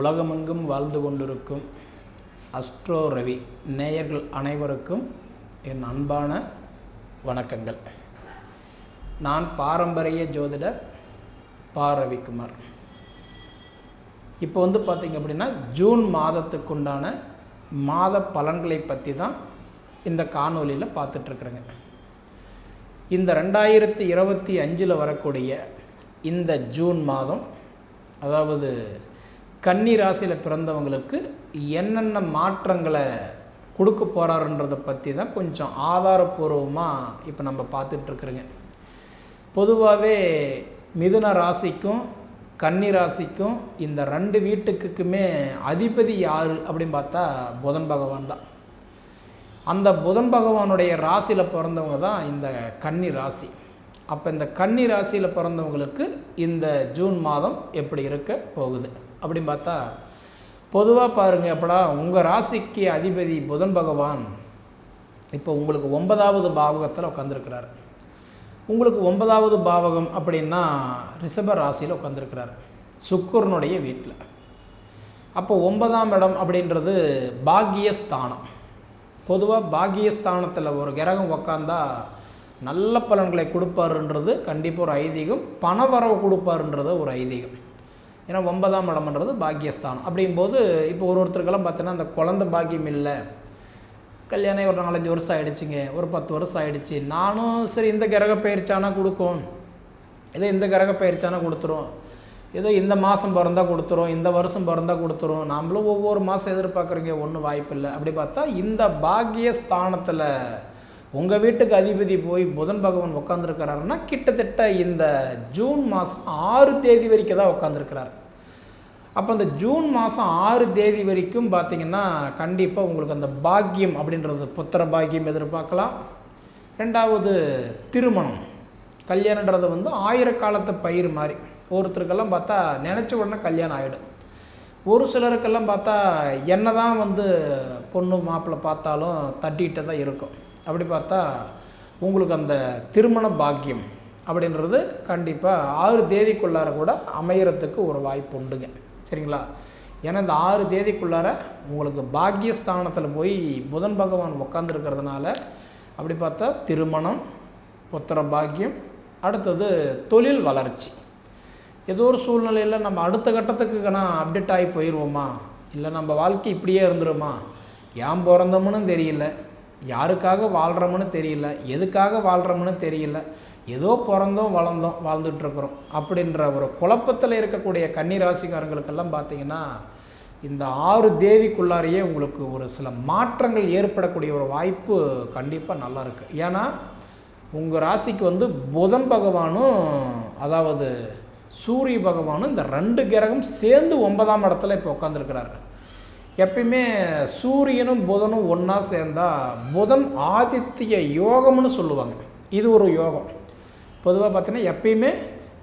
உலகமெங்கும் வாழ்ந்து கொண்டிருக்கும் அஸ்ட்ரோ ரவி நேயர்கள் அனைவருக்கும் என் அன்பான வணக்கங்கள். நான் பாரம்பரிய ஜோதிடர் பா. ரவிக்குமார். இப்போ வந்து பார்த்திங்க அப்படின்னா ஜூன் மாதத்துக்குண்டான மாத பலன்களை பற்றி தான் இந்த காணொலியில் பார்த்துட்ருக்குறேங்க. இந்த ரெண்டாயிரத்தி இருபத்தி அஞ்சில் வரக்கூடிய இந்த ஜூன் மாதம் அதாவது கன்னி ராசியில் பிறந்தவங்களுக்கு என்னென்ன மாற்றங்களை கொடுக்க போகிறாருன்றதை பற்றி தான் கொஞ்சம் ஆதாரபூர்வமாக இப்போ நம்ம பார்த்துட்ருக்குறோங்க பொதுவாகவே மிதுன ராசிக்கும் கன்னி ராசிக்கும் இந்த ரெண்டு வீட்டுக்குமே அதிபதி யார் அப்படின்னு பார்த்தா புதன் பகவான் தான். அந்த புதன் பகவானுடைய ராசியில் பிறந்தவங்க தான் இந்த கன்னி ராசி. அப்போ இந்த கன்னி ராசியில் பிறந்தவங்களுக்கு இந்த ஜூன் மாதம் எப்படி இருக்க போகுது? அப்படின்னு பார்த்தா பொதுவாக பாருங்கள் அப்படா உங்கள் ராசிக்கு அதிபதி புதன் பகவான் இப்போ உங்களுக்கு ஒன்பதாவது பாவகத்தில் உட்காந்துருக்கிறார் உங்களுக்கு ஒன்பதாவது பாவகம் அப்படின்னா ரிஷப ராசியில் உட்காந்துருக்கிறார் சுக்குரனுடைய வீட்டில் அப்போ ஒன்பதாம் இடம் அப்படின்றது பாக்கியஸ்தானம். பொதுவாக பாக்கியஸ்தானத்தில் ஒரு கிரகம் உக்காந்தா நல்ல பலன்களை கொடுப்பாருன்றது கண்டிப்பாக ஒரு ஐதீகம். பணவரவு கொடுப்பாருன்றது ஒரு ஐதீகம். ஏன்னா ஒன்பதாம் இடம்ன்றது பாக்கியஸ்தானம். அப்படிங்கும்போது இப்போ ஒரு ஒருத்தருக்கெல்லாம் பார்த்தீங்கன்னா அந்த குழந்த பாக்கியம் இல்லை. கல்யாணம் ஒரு நாலஞ்சு வருஷம் ஆகிடுச்சிங்க ஒரு பத்து வருஷம் ஆகிடுச்சி நானும் சரி இந்த கிரக பயிற்சானா கொடுக்கும். ஏதோ இந்த கிரக பயிற்சானா கொடுத்துரும். ஏதோ இந்த மாதம் பிறந்தா கொடுத்துரும். இந்த வருஷம் பிறந்தா கொடுத்துரும். நம்மளும் ஒவ்வொரு மாதம் எதிர்பார்க்குறீங்க ஒன்றும் வாய்ப்பு இல்லை. அப்படி பார்த்தா இந்த பாக்கியஸ்தானத்தில் உங்கள் வீட்டுக்கு அதிபதி போய் புதன் பகவான் உட்காந்துருக்கிறாருன்னா கிட்டத்தட்ட இந்த ஜூன் மாதம் ஆறு தேதி வரைக்கும் தான் உட்காந்துருக்கிறார் அப்போ அந்த ஜூன் மாதம் ஆறு தேதி வரைக்கும் பார்த்திங்கன்னா கண்டிப்பாக உங்களுக்கு அந்த பாக்கியம் அப்படின்றது புத்திர பாக்கியம் எதிர்பார்க்கலாம். ரெண்டாவது திருமணம். கல்யாணன்றது வந்து ஆயிரக்காலத்து பயிர் மாதிரி. ஒருத்தருக்கெல்லாம் பார்த்தா நினச்ச உடனே கல்யாணம் ஆகிடும் ஒரு சிலருக்கெல்லாம் பார்த்தா என்ன தான் வந்து பொண்ணு மாப்பிள்ளை பார்த்தாலும் தட்டிகிட்டே தான் இருக்கும். அப்படி பார்த்தா உங்களுக்கு அந்த திருமண பாக்கியம் அப்படின்றது கண்டிப்பாக ஆறு தேதிக்குள்ளார கூட அமையறதுக்கு ஒரு வாய்ப்பு உண்டுங்க. சரிங்களா? ஏன்னா இந்த ஆறு தேதிக்குள்ளார உங்களுக்கு பாக்கியஸ்தானத்தில் போய் புதன் பகவான் உட்காந்துருக்கிறதுனால அப்படி பார்த்தா திருமணம் புத்திர பாக்கியம் அடுத்தது தொழில் வளர்ச்சி. ஏதோ ஒரு சூழ்நிலையில் நம்ம அடுத்த கட்டத்துக்கு நான் அப்டேட் ஆகி போயிடுவோமா இல்லை நம்ம வாழ்க்கை இப்படியே இருந்துருமா? ஏன் பிறந்தோம்னு தெரியல. யாருக்காக வாழ்கிறோம்னு தெரியல. எதுக்காக வாழ்கிறோம்னு தெரியல. ஏதோ பிறந்தோம் வளர்ந்தோம் வாழ்ந்துட்டுருக்குறோம் அப்படின்ற ஒரு குழப்பத்தில் இருக்கக்கூடிய கன்னிராசிக்காரங்களுக்கெல்லாம் பார்த்தீங்கன்னா இந்த ஆறு தேவிக்குள்ளாரையே உங்களுக்கு ஒரு சில மாற்றங்கள் ஏற்படக்கூடிய ஒரு வாய்ப்பு கண்டிப்பாக நல்லா இருக்குது ஏன்னா உங்கள் ராசிக்கு வந்து புதன் பகவானும் அதாவது சூரிய பகவானும் இந்த ரெண்டு கிரகம் சேர்ந்து ஒன்பதாம் இடத்துல இப்போ உட்காந்துருக்கிறாரு எப்பயுமே சூரியனும் புதனும் ஒன்றா சேர்ந்தால் புதன் ஆதித்ய யோகம்னு சொல்லுவாங்க. இது ஒரு யோகம். பொதுவாக பார்த்தீங்கன்னா எப்பயுமே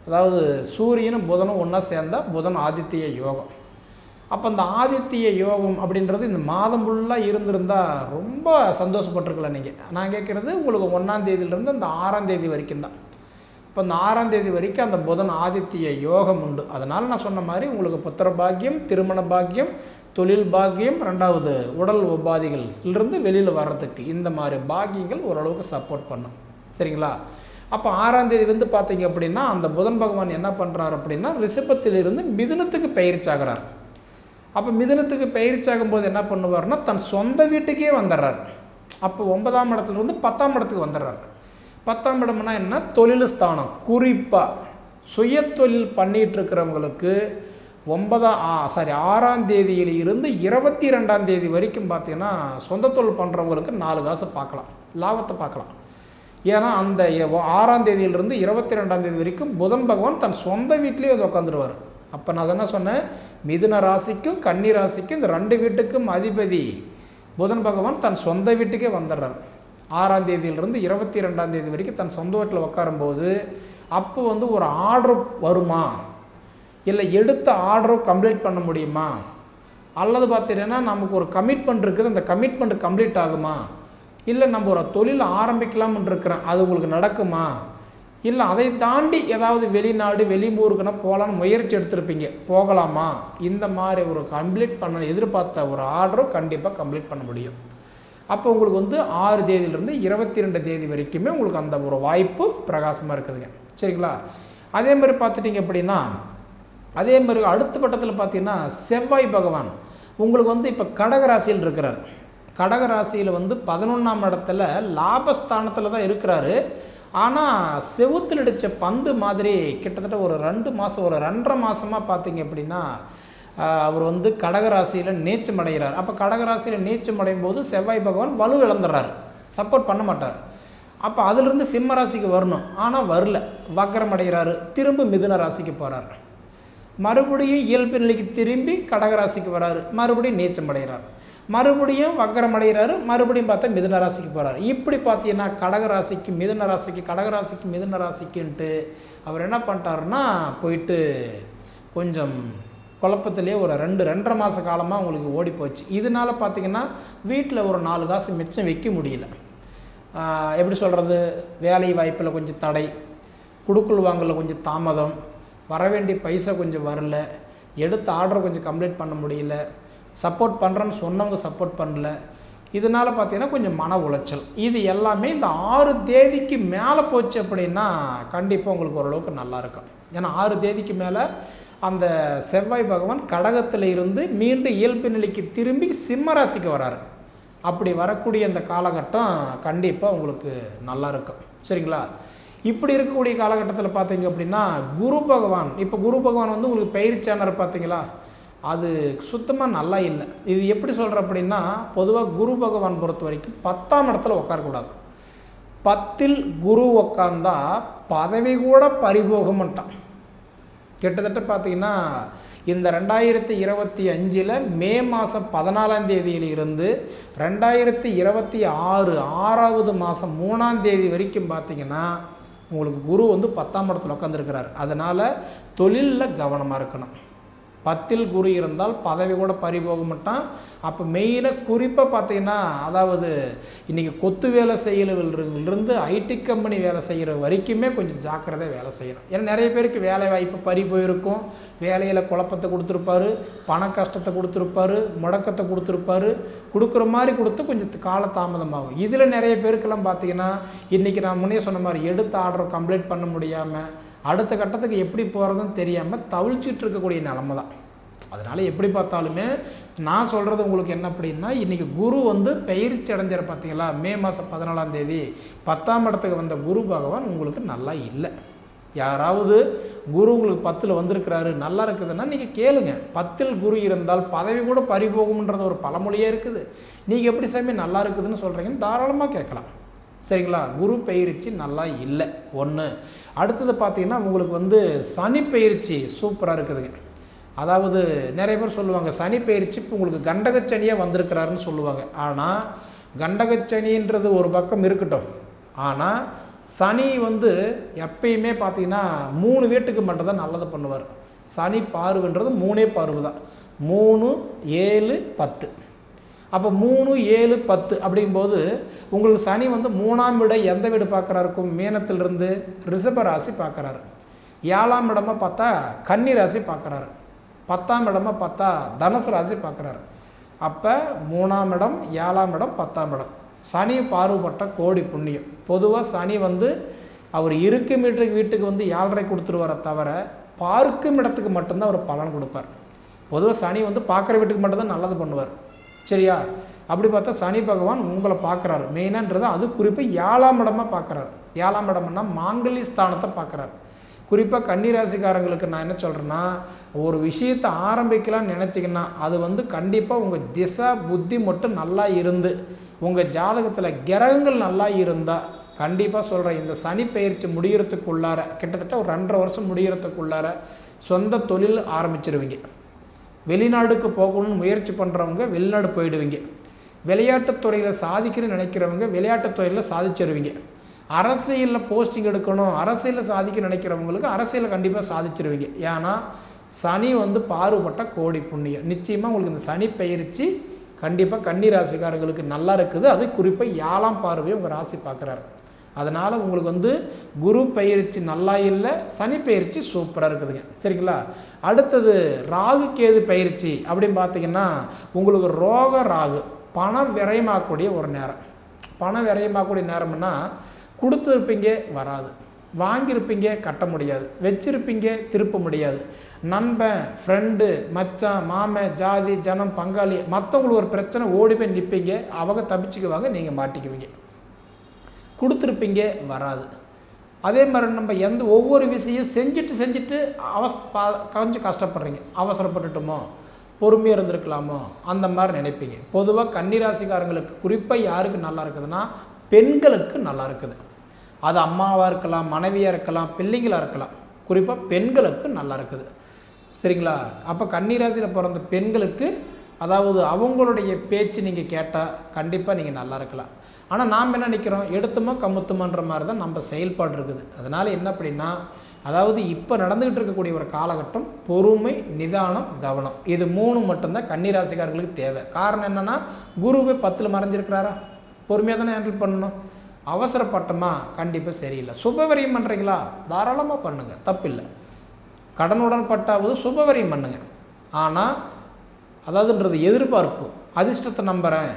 அதாவது சூரியனும் புதனும் ஒன்றா சேர்ந்தா புதன் ஆதித்ய யோகம். அப்போ அந்த ஆதித்ய யோகம் அப்படின்றது இந்த மாதம் ஃபுல்லாக இருந்திருந்தால் ரொம்ப சந்தோஷப்பட்டிருக்கலாம் நீங்கள் நான் கேட்குறது உங்களுக்கு ஒன்றாம் தேதியிலிருந்து அந்த ஆறாம் தேதி வரைக்கும் தான். இப்போ அந்த ஆறாம் தேதி வரைக்கும் அந்த புதன் ஆதித்ய யோகம் உண்டு. அதனால் நான் சொன்ன மாதிரி உங்களுக்கு புத்திர பாக்கியம் திருமண பாக்கியம் தொழில் பாக்கியம் ரெண்டாவது உடல் உபாதிகள்லேருந்து வெளியில் வர்றதுக்கு இந்த மாதிரி பாக்கியங்கள் ஓரளவுக்கு சப்போர்ட் பண்ணும். சரிங்களா? அப்போ ஆறாம் தேதி வந்து பார்த்தீங்க அப்படின்னா அந்த புதன் பகவான் என்ன பண்ணுறாரு அப்படின்னா ரிஷபத்திலிருந்து மிதுனத்துக்கு பயிற்சாகிறார் அப்போ மிதுனத்துக்கு பயிற்சாகும் போது என்ன பண்ணுவார்னா தன் சொந்த வீட்டுக்கே வந்துடுறார். அப்போ ஒன்பதாம் இடத்துல இருந்து பத்தாம் இடத்துக்கு வந்துடுறார். பத்தாம் இடம்னா என்ன? தொழில் ஸ்தானம். குறிப்பாக சுய தொழில் பண்ணிகிட்டு இருக்கிறவங்களுக்கு ஒன்பதாம் ஆ சாரி ஆறாம் தேதியில் இருந்து இருபத்தி ரெண்டாம் தேதி வரைக்கும் பார்த்தீங்கன்னா சொந்த தொழில் பண்ணுறவங்களுக்கு நாலு காசு பார்க்கலாம். லாபத்தை பார்க்கலாம். ஏன்னா அந்த ஆறாம் தேதியிலிருந்து இருபத்தி ரெண்டாம் தேதி வரைக்கும் புதன் பகவான் தன் சொந்த வீட்லேயே வந்து உட்காந்துருவார் அப்போ நான் என்ன சொன்னேன் மிதுன ராசிக்கும் கன்னி ராசிக்கும் இந்த ரெண்டு வீட்டுக்கும் அதிபதி புதன் பகவான் தன் சொந்த வீட்டுக்கே வந்துடுறார். ஆறாம் தேதியிலிருந்து இருபத்தி ரெண்டாம் தேதி வரைக்கும் தன் சொந்த வீட்டில் உட்காரும்போது அப்போ வந்து ஒரு ஆர்டர் வருமா? இல்லை எடுத்த ஆர்டரும் கம்ப்ளீட் பண்ண முடியுமா? அல்லது பார்த்தீங்கன்னா நமக்கு ஒரு கமிட்மெண்ட் இருக்குது அந்த கமிட்மெண்ட் கம்ப்ளீட் ஆகுமா? இல்லை நம்ம ஒரு தொழில் ஆரம்பிக்கலாம்னு இருக்கிறேன் அது உங்களுக்கு நடக்குமா? இல்லை அதை தாண்டி ஏதாவது வெளிநாடு வெளியூருக்குன்னா போகலான்னு முயற்சி எடுத்திருப்பீங்க போகலாமா? இந்த மாதிரி ஒரு கம்ப்ளீட் பண்ண எதிர்பார்த்த ஒரு ஆர்டரும் கண்டிப்பாக கம்ப்ளீட் பண்ண முடியும். அப்போ உங்களுக்கு வந்து ஆறு தேதியிலிருந்து இருபத்தி ரெண்டு தேதி வரைக்குமே உங்களுக்கு அந்த ஒரு வாய்ப்பு பிரகாசமாக இருக்குதுங்க. சரிங்களா? அதே மாதிரி பார்த்துட்டிங்க அப்படின்னா அதே மாதிரி அடுத்த பட்டத்தில் பார்த்தீங்கன்னா செவ்வாய் பகவான் உங்களுக்கு வந்து இப்போ கடகராசியில் இருக்கிறார் கடக ராசியில் வந்து பதினொன்றாம் இடத்துல லாபஸ்தானத்தில் தான் இருக்கிறாரு. ஆனால் செவுத்தில் அடித்த பந்து மாதிரி கிட்டத்தட்ட ஒரு ரெண்டு மாதம் ஒரு ரெண்டரை மாதமாக பார்த்தீங்க அப்படின்னா அவர் வந்து கடகராசியில் நீச்சம் அடைகிறார். அப்போ கடகராசியில் நீச்சம் அடையும் போது செவ்வாய் பகவான் வலு இழந்துடுறாரு. சப்போர்ட் பண்ண மாட்டார். அப்போ அதிலிருந்து சிம்ம ராசிக்கு வரணும். ஆனால் வரல. வக்கரம் அடைகிறாரு. திரும்ப மிதுன ராசிக்கு போகிறார் மறுபடியும் இயல்பு நிலைக்கு திரும்பி கடகராசிக்கு வராரு. மறுபடியும் நீச்சம் அடைகிறார். மறுபடியும் வக்கரம் அடைகிறாரு மறுபடியும் பார்த்தா மிதுன ராசிக்கு போகிறாரு இப்படி பார்த்தீங்கன்னா கடகராசிக்கு மிதுன ராசிக்கு கடகராசிக்கு மிதுன ராசிக்குன்ட்டு அவர் என்ன பண்ணிட்டாருன்னா போயிட்டு கொஞ்சம் குழப்பத்திலே ஒரு ரெண்டு ரெண்டரை மாத காலமாக உங்களுக்கு ஓடி போச்சு. இதனால் பார்த்தீங்கன்னா வீட்டில் ஒரு நாலு காசு மிச்சம் வைக்க முடியல. எப்படி சொல்கிறது வேலை வாய்ப்பில் கொஞ்சம் தடை குடுக்கல் வாங்கல கொஞ்சம் தாமதம் வர வேண்டிய பைசா கொஞ்சம் வரல எடுத்த ஆர்டர் கொஞ்சம் கம்ப்ளீட் பண்ண முடியல சப்போர்ட் பண்ணுறேன்னு சொன்னவங்க சப்போர்ட் பண்ணல. இதனால் பார்த்தீங்கன்னா கொஞ்சம் மன உளைச்சல். இது எல்லாமே இந்த ஆறு தேதிக்கு மேலே போச்சு அப்படின்னா கண்டிப்பாக உங்களுக்கு ஓரளவுக்கு நல்லாயிருக்கும் ஏன்னா ஆறு தேதிக்கு மேலே அந்த செவ்வாய் பகவான் கடகத்தில் இருந்து மீண்டும் இயல்பு நிலைக்கு திரும்பி சிம்மராசிக்கு வராரு. அப்படி வரக்கூடிய அந்த காலகட்டம் கண்டிப்பாக உங்களுக்கு நல்லா இருக்கும். சரிங்களா? இப்படி இருக்கக்கூடிய காலகட்டத்தில் பார்த்தீங்க அப்படின்னா குரு பகவான் இப்போ குரு பகவான் வந்து உங்களுக்கு பயிற்சியானர் பார்த்தீங்களா அது சுத்தமாக நல்லா இல்லை. இது எப்படி சொல்கிற அப்படின்னா பொதுவாக குரு பகவான் பொறுத்த வரைக்கும் பத்தாம் இடத்துல உட்காரக்கூடாது. பத்தில் குரு உக்காந்தா பதவி கூட பறிபோகமாட்டான். கிட்டத்தட்ட பார்த்தீங்கன்னா இந்த ரெண்டாயிரத்தி இருபத்தி அஞ்சில் மே மாதம் பதினாலாம் தேதியில் இருந்து ரெண்டாயிரத்தி இருபத்தி ஆறு ஆறாவது மாதம் மூணாம் தேதி வரைக்கும் பார்த்தீங்கன்னா உங்களுக்கு குரு வந்து பத்தாம் இடத்துல உட்காந்துருக்கிறார் அதனால் தொழிலில் கவனமாக இருக்கணும். பத்தில் குரு இருந்தால் பதவி கூட பறிபோக மாட்டான். அப்போ மெயினாக குறிப்பாக பார்த்தீங்கன்னா அதாவது இன்றைக்கி கொத்து வேலை செய்கிறவர்களிருந்து ஐடி கம்பெனி வேலை செய்கிற வரைக்குமே கொஞ்சம் ஜாக்கிரதையாக வேலை செய்யணும். ஏன்னா நிறைய பேருக்கு வேலை வாய்ப்பு பறி போயிருக்கும். வேலையில் குழப்பத்தை கொடுத்துருப்பாரு பண கஷ்டத்தை கொடுத்துருப்பாரு முடக்கத்தை கொடுத்துருப்பாரு. கொடுக்குற மாதிரி கொடுத்து கொஞ்சம் காலதாமதமாகும் இதில் நிறைய பேருக்கெல்லாம் பார்த்தீங்கன்னா இன்றைக்கி நான் முன்னே சொன்ன மாதிரி எடுத்த ஆர்டர் கம்ப்ளீட் பண்ண முடியாமல் அடுத்த கட்டத்துக்கு எப்படி போகிறதுன்னு தெரியாமல் தவிழ்ச்சிட்டு இருக்கக்கூடிய நிலமை தான். அதனால் எப்படி பார்த்தாலுமே நான் சொல்கிறது உங்களுக்கு என்ன அப்படின்னா இன்றைக்கி குரு வந்து பயிற்சி அடைஞ்சிட பார்த்தீங்களா? மே மாதம் பதினாலாம் தேதி பத்தாம் இடத்துக்கு வந்த குரு பகவான் உங்களுக்கு நல்லா இல்லை. யாராவது குரு உங்களுக்கு பத்தில் வந்திருக்கிறாரு நல்லா இருக்குதுன்னா நீங்கள் கேளுங்க. பத்தில் குரு இருந்தால் பதவி கூட பறிபோகும்ன்றது ஒரு பழமொழியே இருக்குது. நீங்கள் எப்படி சாமி நல்லா இருக்குதுன்னு சொல்கிறீங்கன்னு தாராளமாக கேட்கலாம். சரிங்களா? குரு பயிற்சி நல்லா இல்லை. ஒன்று அடுத்தது பார்த்தீங்கன்னா உங்களுக்கு வந்து சனி பயிற்சி சூப்பராக இருக்குதுங்க. அதாவது நிறைய பேர் சொல்லுவாங்க சனி பயிற்சி இப்போ உங்களுக்கு கண்டகச்சனியாக வந்திருக்கிறாருன்னு சொல்லுவாங்க. ஆனால் கண்டகச்சனின்றது ஒரு பக்கம் இருக்கட்டும். ஆனால் சனி வந்து எப்பயுமே பார்த்தீங்கன்னா மூணு வீட்டுக்கு மட்டும்தான் நல்லது பண்ணுவார். சனி பார்வைன்றது மூணே பார்வை தான் மூணு ஏழு பத்து. அப்போ மூணு ஏழு பத்து அப்படிங்கும்போது உங்களுக்கு சனி வந்து மூணாம் இடம் எந்த வீடு பார்க்குறாருக்கும்? மீனத்திலிருந்து ரிஷப ராசி பார்க்குறாரு. ஏழாம் இடமா பார்த்தா கன்னி ராசி பார்க்குறாரு. பத்தாம் இடமா பார்த்தா தனுசு ராசி பார்க்குறாரு. அப்போ மூணாம் இடம் ஏழாம் இடம் பத்தாம் இடம். சனி பார்வப்பட்ட கோடி புண்ணியம். பொதுவாக சனி வந்து அவர் இருக்கும் வீட்டுக்கு வீட்டுக்கு வந்து ஏழரை கொடுத்துருவார தவிர பார்க்கும் இடத்துக்கு மட்டும்தான் அவர் பலன் கொடுப்பார். பொதுவாக சனி வந்து பார்க்குற வீட்டுக்கு மட்டும்தான் நல்லது பண்ணுவார். சரியா? அப்படி பார்த்தா சனி பகவான் உங்களை பார்க்குறாரு. மெயினான்றது அது குறிப்பாக ஏழாம் இடமாக பார்க்குறாரு. ஏழாம் இடம்னா மாங்கலி ஸ்தானத்தை பார்க்குறாரு. குறிப்பாக கன்னிராசிக்காரங்களுக்கு நான் என்ன சொல்கிறேன்னா ஒரு விஷயத்தை ஆரம்பிக்கலாம்னு நினச்சிங்கன்னா அது வந்து கண்டிப்பாக உங்கள் திசை புத்தி மட்டும் நல்லா இருந்து உங்கள் ஜாதகத்தில் கிரகங்கள் நல்லா இருந்தால் கண்டிப்பாக சொல்கிறேன் இந்த சனி பயிற்சி முடிகிறதுக்குள்ளார கிட்டத்தட்ட ஒரு ரெண்டரை வருஷம் முடிகிறதுக்குள்ளார சொந்த தொழில் ஆரம்பிச்சிருவீங்க. வெளிநாடுக்கு போகணும்னு முயற்சி பண்ணுறவங்க வெளிநாடு போயிடுவீங்க. விளையாட்டுத்துறையில் சாதிக்கணும்னு நினைக்கிறவங்க விளையாட்டுத்துறையில் சாதிச்சிருவீங்க. அரசியலில் போஸ்டிங் எடுக்கணும் அரசியலில் சாதிக்க நினைக்கிறவங்களுக்கு அரசியலில் கண்டிப்பாக சாதிச்சிருவீங்க. ஏன்னா சனி வந்து பாறுபட்ட கோடி புண்ணியம். நிச்சயமாக உங்களுக்கு இந்த சனி பயிற்சி கண்டிப்பாக கன்னி ராசிக்காரர்களுக்கு நல்லா இருக்குது. அது குறிப்பாக ஏழாம் பார்வையை உங்கள் ராசி பார்க்குறாரு. அதனால் உங்களுக்கு வந்து குரு பயிற்சி நல்லா இல்லை சனி பயிற்சி சூப்பராக இருக்குதுங்க. சரிங்களா? அடுத்தது ராகு கேது பயிற்சி அப்படின்னு பார்த்தீங்கன்னா உங்களுக்கு ரோக ராகு பணம் விரயமாகக்கூடிய ஒரு நேரம். பணம் விரயமாகக்கூடிய நேரம்னா கொடுத்துருப்பீங்க வராது. வாங்கியிருப்பீங்க கட்ட முடியாது. வச்சிருப்பீங்க திருப்ப முடியாது. நண்பன் ஃப்ரெண்டு மச்சான் மாமன் ஜாதி ஜனம் பங்காளி மற்றவங்களுக்கு ஒரு பிரச்சனை ஓடி போய் நிற்பீங்க அவங்க தப்பிச்சுக்குவாங்க நீங்கள் மாட்டிக்குவீங்க. கொடுத்துருப்பீங்க வராது. அதே மாதிரி நம்ம எந்த ஒவ்வொரு விஷயம் செஞ்சுட்டு செஞ்சுட்டு அவஸ் பா கொஞ்சம் கஷ்டப்படுறீங்க. அவசரப்பட்டுட்டோமோ? பொறுமையாக இருந்திருக்கலாமோ? அந்த மாதிரி நினைப்பீங்க. பொதுவாக கன்னிராசிக்காரங்களுக்கு குறிப்பாக யாருக்கு நல்லா இருக்குதுன்னா பெண்களுக்கு நல்லா இருக்குது. அது அம்மாவாக இருக்கலாம் மனைவியாக இருக்கலாம் பிள்ளைங்களாக இருக்கலாம். குறிப்பாக பெண்களுக்கு நல்லா இருக்குது. சரிங்களா? அப்போ கன்னிராசியில் பிறந்த பெண்களுக்கு அதாவது அவங்களுடைய பேச்சு நீங்கள் கேட்டால் கண்டிப்பாக நீங்கள் நல்லா இருக்கலாம். ஆனால் நாம் என்ன நினைக்கிறோம்? எடுத்துமோ கமுத்துமோன்ற மாதிரி தான் நம்ம செயல்பாடு இருக்குது. அதனால் என்ன அப்படின்னா அதாவது இப்போ நடந்துக்கிட்டு இருக்கக்கூடிய ஒரு காலகட்டம் பொறுமை நிதானம் கவனம். இது மூணு மட்டும்தான் கன்னிராசிக்காரர்களுக்கு தேவை. காரணம் என்னென்னா குருவே பத்தில் மறைஞ்சிருக்கிறாரா? பொறுமையாக தானே ஹேண்டில் பண்ணணும். அவசரப்பட்டோமா? கண்டிப்பாக சரியில்லை. சுபவரியம் பண்ணுறீங்களா தாராளமாக பண்ணுங்கள் தப்பில்லை. கடனுடன் பட்டாவது சுபவரியம் பண்ணுங்கள் ஆனால் அதாவதுன்றது எதிர்பார்ப்பு. அதிர்ஷ்டத்தை நம்புகிறேன்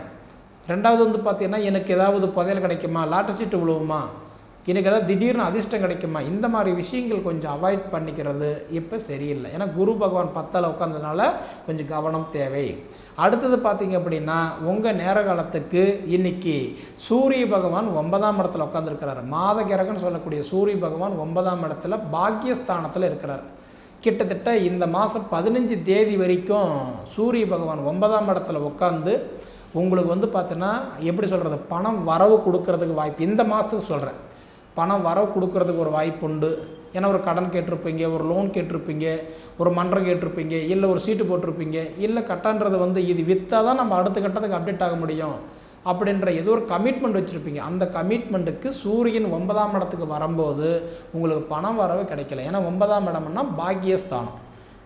ரெண்டாவது வந்து பார்த்தீங்கன்னா எனக்கு ஏதாவது புதையல் கிடைக்குமா? லாட்டரி சீட்டு விழுவுமா? எனக்கு ஏதாவது திடீர்னு அதிர்ஷ்டம் கிடைக்குமா? இந்த மாதிரி விஷயங்கள் கொஞ்சம் அவாய்ட் பண்ணிக்கிறது இப்போ சரியில்லை. ஏன்னா குரு பகவான் பத்தால் உட்காந்ததுனால கொஞ்சம் கவனம் தேவை. அடுத்தது பார்த்தீங்க அப்படின்னா உங்கள் நேர காலத்துக்கு இன்னைக்கு சூரிய பகவான் ஒன்பதாம் இடத்துல உட்காந்துருக்கிறார் மாத கிரகன்னு சொல்லக்கூடிய சூரிய பகவான் ஒன்பதாம் இடத்துல பாக்கியஸ்தானத்தில் இருக்கிறார். கிட்டத்தட்ட இந்த மாதம் பதினஞ்சு தேதி வரைக்கும் சூரிய பகவான் ஒன்பதாம் இடத்துல உட்காந்து உங்களுக்கு வந்து பார்த்தோன்னா எப்படி சொல்கிறது பணம் வரவு கொடுக்கறதுக்கு வாய்ப்பு இந்த மாதத்துக்கு சொல்கிறேன் பணம் வரவு கொடுக்கறதுக்கு ஒரு வாய்ப்பு உண்டு. ஏன்னா ஒரு கடன் கேட்டிருப்பீங்க ஒரு லோன் கேட்டிருப்பீங்க ஒரு மன்றம் கேட்டிருப்பீங்க இல்லை ஒரு சீட்டு போட்டிருப்பீங்க இல்லை கட்டான்றது வந்து இது விற்றா தான் நம்ம அடுத்த கட்டத்துக்கு அப்டேட் ஆக முடியும். அப்படின்ற ஏதோ ஒரு கமிட்மெண்ட் வச்சுருப்பீங்க. அந்த கமிட்மெண்ட்டுக்கு சூரியன் ஒன்பதாம் இடத்துக்கு வரும்போது உங்களுக்கு பணம் வரவே கிடைக்கல. ஏன்னா ஒன்பதாம் இடம்னா பாக்கியஸ்தானம்.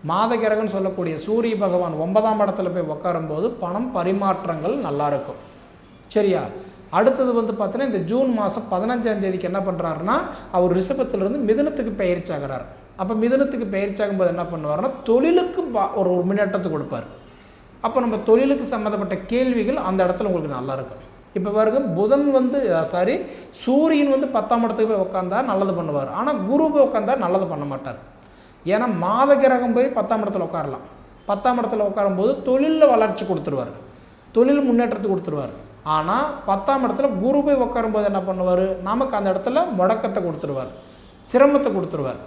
மாதகிரகன் சொல்லக்கூடிய சூரிய பகவான் ஒன்பதாம் இடத்துல போய் உட்காரும்போது பணம் பரிமாற்றங்கள் நல்லா இருக்கும் சரியா? அடுத்தது வந்து பார்த்தீங்கன்னா இந்த ஜூன் மாதம் பதினஞ்சாம் தேதிக்கு என்ன பண்ணுறாருன்னா அவர் ரிஷபத்திலிருந்து மிதனத்துக்கு பயிற்சி ஆகிறார். அப்போ மிதனத்துக்கு பயிற்சி ஆகும்போது என்ன பண்ணுவார்னா தொழிலுக்கு பா- ஒரு முன்னேற்றத்தை கொடுப்பார். அப்போ நம்ம தொழிலுக்கு சம்மந்தப்பட்ட கேள்விகள் அந்த இடத்துல உங்களுக்கு நல்லா இருக்கும். இப்போ பாருங்க புதன் வந்து சாரி சூரியன் வந்து பத்தாம் இடத்துக்கு போய் உட்காந்தா நல்லது பண்ணுவார். ஆனால் குரு போய் உட்காந்தா நல்லது பண்ண மாட்டார். ஏன்னா மாத கிரகம் போய் பத்தாம் இடத்துல உட்காரலாம் பத்தாம் இடத்துல உட்காரும்போது தொழிலில் வளர்ச்சி கொடுத்துருவார். தொழில் முன்னேற்றத்தை கொடுத்துருவார். ஆனால் பத்தாம் இடத்துல குரு போய் உட்காரும்போது என்ன பண்ணுவார்? நமக்கு அந்த இடத்துல முடக்கத்தை கொடுத்துருவார். சிரமத்தை கொடுத்துருவார்.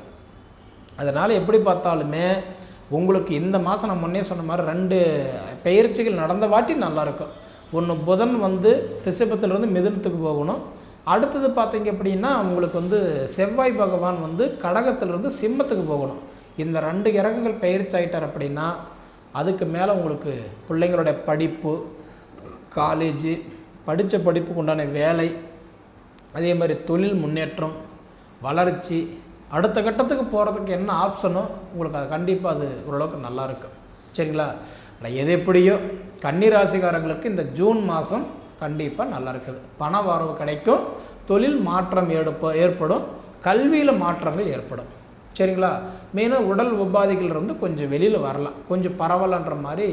அதனால் எப்படி பார்த்தாலுமே உங்களுக்கு இந்த மாதம் நான் முன்னே சொன்ன மாதிரி ரெண்டு பெயர்ச்சிகள் நடந்த வாட்டி நல்லாயிருக்கும். ஒன்று புதன் வந்து ரிஷபத்திலிருந்து மிதுனத்துக்கு போகணும். அடுத்தது பார்த்தீங்க அப்படின்னா உங்களுக்கு வந்து செவ்வாய் பகவான் வந்து கடகத்திலிருந்து சிம்மத்துக்கு போகணும். இந்த ரெண்டு கிரகங்கள் பயிற்சி ஆகிட்டார் அப்படின்னா அதுக்கு மேலே உங்களுக்கு பிள்ளைங்களுடைய படிப்பு காலேஜு படித்த படிப்புக்கு உண்டான வேலை அதே மாதிரி தொழில் முன்னேற்றம் வளர்ச்சி அடுத்த கட்டத்துக்கு போகிறதுக்கு என்ன ஆப்ஷனோ உங்களுக்கு அது கண்டிப்பாக அது ஓரளவுக்கு நல்லா இருக்கும் சரிங்களா? ஆனால் எது எப்படியோ கன்னிராசிக்காரங்களுக்கு இந்த ஜூன் மாதம் கண்டிப்பாக நல்லா இருக்குது. பண வரவு கிடைக்கும் தொழில் மாற்றம் ஏற்ப ஏற்படும் கல்வியில் மாற்றங்கள் ஏற்படும். சரிங்களா? மெயினாக உடல் உபாதைகள் இருந்து கொஞ்சம் வெளியில் வரலாம். கொஞ்சம் பரவலன்ற மாதிரி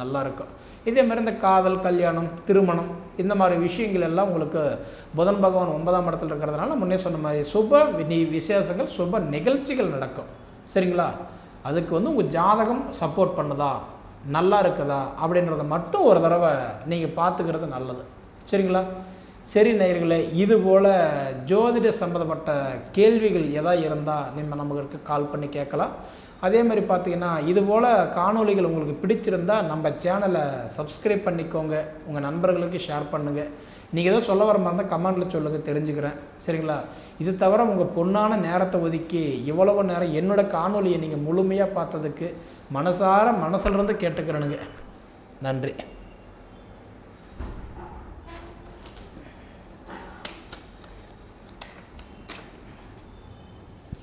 நல்லா இருக்கும். இதே மாதிரி இந்த காதல் கல்யாணம் திருமணம் இந்த மாதிரி விஷயங்கள் எல்லாம் உங்களுக்கு புதன் பகவான் ஒன்பதாம் இடத்துல இருக்கிறதுனால முன்னே சொன்ன மாதிரி சுப நீ விசேஷங்கள் சுப நிகழ்ச்சிகள் நடக்கும். சரிங்களா? அதுக்கு வந்து உங்கள் ஜாதகம் சப்போர்ட் பண்ணுதா? நல்லா இருக்குதா? அப்படின்றத மட்டும் ஒரு தடவை நீங்கள் பார்த்துக்கிறது நல்லது. சரிங்களா? சரி நேயர்களே இது போல் ஜோதிட சம்மந்தப்பட்ட கேள்விகள் எதாவது இருந்தால் நம்ம நம்மளுக்கு கால் பண்ணி கேட்கலாம். அதே மாதிரி பார்த்தீங்கன்னா இது போல் உங்களுக்கு பிடிச்சிருந்தால் நம்ம சேனலை சப்ஸ்கிரைப் பண்ணிக்கோங்க. உங்கள் நண்பர்களுக்கு ஷேர் பண்ணுங்கள் நீங்கள் ஏதோ சொல்ல வர மாதிரி இருந்தால் கமெண்ட்டில் சொல்லுங்கள் தெரிஞ்சுக்கிறேன். சரிங்களா? இது தவிர உங்கள் பொண்ணான நேரத்தை ஒதுக்கி இவ்வளவு நேரம் என்னோட காணொலியை நீங்கள் முழுமையாக பார்த்ததுக்கு மனசார மனசிலிருந்து கேட்டுக்கிறேனுங்க. நன்றி.